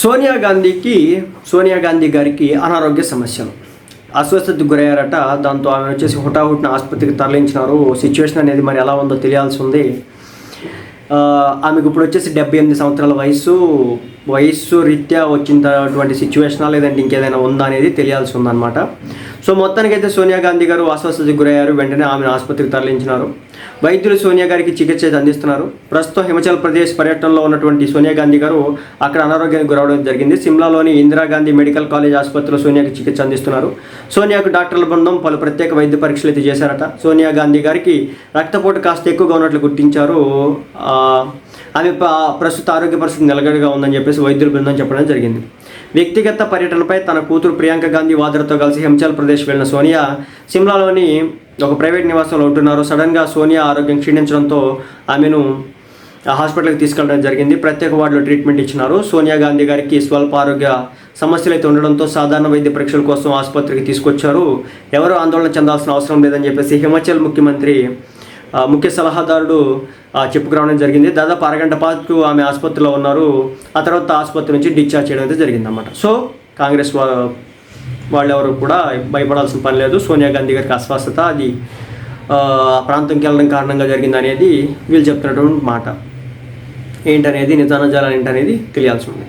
సోనియా గాంధీకి సోనియా గాంధీ గారికి అనారోగ్య సమస్యలు అస్వస్థతకు గురయ్యారట. దాంతో ఆమె వచ్చేసి హుటాహుటిన ఆసుపత్రికి తరలించినారు. సిచ్యువేషన్ అనేది మరి ఎలా ఉందో తెలియాల్సి ఉంది. ఆమెకు ఇప్పుడు వచ్చేసి డెబ్బై ఎనిమిది సంవత్సరాల వయసు వయస్సు రీత్యా వచ్చినటువంటి సిచ్యువేషనా లేదంటే ఇంకేదైనా ఉందా అనేది తెలియాల్సి ఉందన్నమాట. సో మొత్తానికైతే సోనియా గాంధీ గారు అస్వస్థతకు గురయ్యారు. వెంటనే ఆమెను ఆసుపత్రికి తరలించినారు. వైద్యులు సోనియా గారికి చికిత్స అందిస్తున్నారు. ప్రస్తుతం హిమాచల్ ప్రదేశ్ పర్యటనలో ఉన్నటువంటి సోనియా గాంధీ గారు అక్కడ అనారోగ్యానికి గురవడం జరిగింది. సిమ్లాలోని ఇందిరాగాంధీ మెడికల్ కాలేజ్ ఆసుపత్రిలో సోనియాకి చికిత్స అందిస్తున్నారు. సోనియాకు డాక్టర్ల బృందం పలు ప్రత్యేక వైద్య పరీక్షలు అయితే చేశారట. సోనియా గాంధీ గారికి రక్తపోటు కాస్త ఎక్కువగా ఉన్నట్లు గుర్తించారు ఆమె ప్రస్తుత ఆరోగ్య పరిస్థితి నిలకడగా ఉందని చెప్పేసి వైద్యుల బృందం చెప్పడం జరిగింది. వ్యక్తిగత పర్యటనపై తన కూతురు ప్రియాంక గాంధీ వాద్రతో కలిసి హిమాచల్ ప్రదేశ్ వెళ్ళిన సోనియా సిమ్లాలోని ఒక ప్రైవేట్ నివాసంలో ఉంటున్నారు. సడన్గా సోనియా ఆరోగ్యం క్షీణించడంతో ఆమెను హాస్పిటల్కి తీసుకెళ్ళడం జరిగింది. ప్రత్యేక వార్డులో ట్రీట్మెంట్ ఇచ్చినారు. సోనియా గాంధీ గారికి స్వల్ప ఆరోగ్య సమస్యలు అయితే ఉండడంతో సాధారణ వైద్య పరీక్షల కోసం ఆసుపత్రికి తీసుకొచ్చారు. ఎవరు ఆందోళన చెందాల్సిన అవసరం లేదని చెప్పేసి హిమాచల్ ముఖ్యమంత్రి ముఖ్య సలహాదారుడు చెప్పుకురావడం జరిగింది. దాదాపు అరగంట పాటు ఆమె ఆసుపత్రిలో ఉన్నారు. ఆ తర్వాత ఆసుపత్రి నుంచి డిశ్చార్జ్ చేయడం అయితే జరిగిందన్నమాట. సో కాంగ్రెస్ వాళ్ళెవరు కూడా భయపడాల్సిన పని లేదు. సోనియా గాంధీ గారికి అస్వస్థత. అది ఆ ప్రాంతంకి వెళ్ళడం కారణంగా జరిగింది అనేది వీళ్ళు చెప్తున్నటువంటి మాట. ఏంటనేది నిజానజాలు ఏంటనేది తెలియాల్సి ఉంది.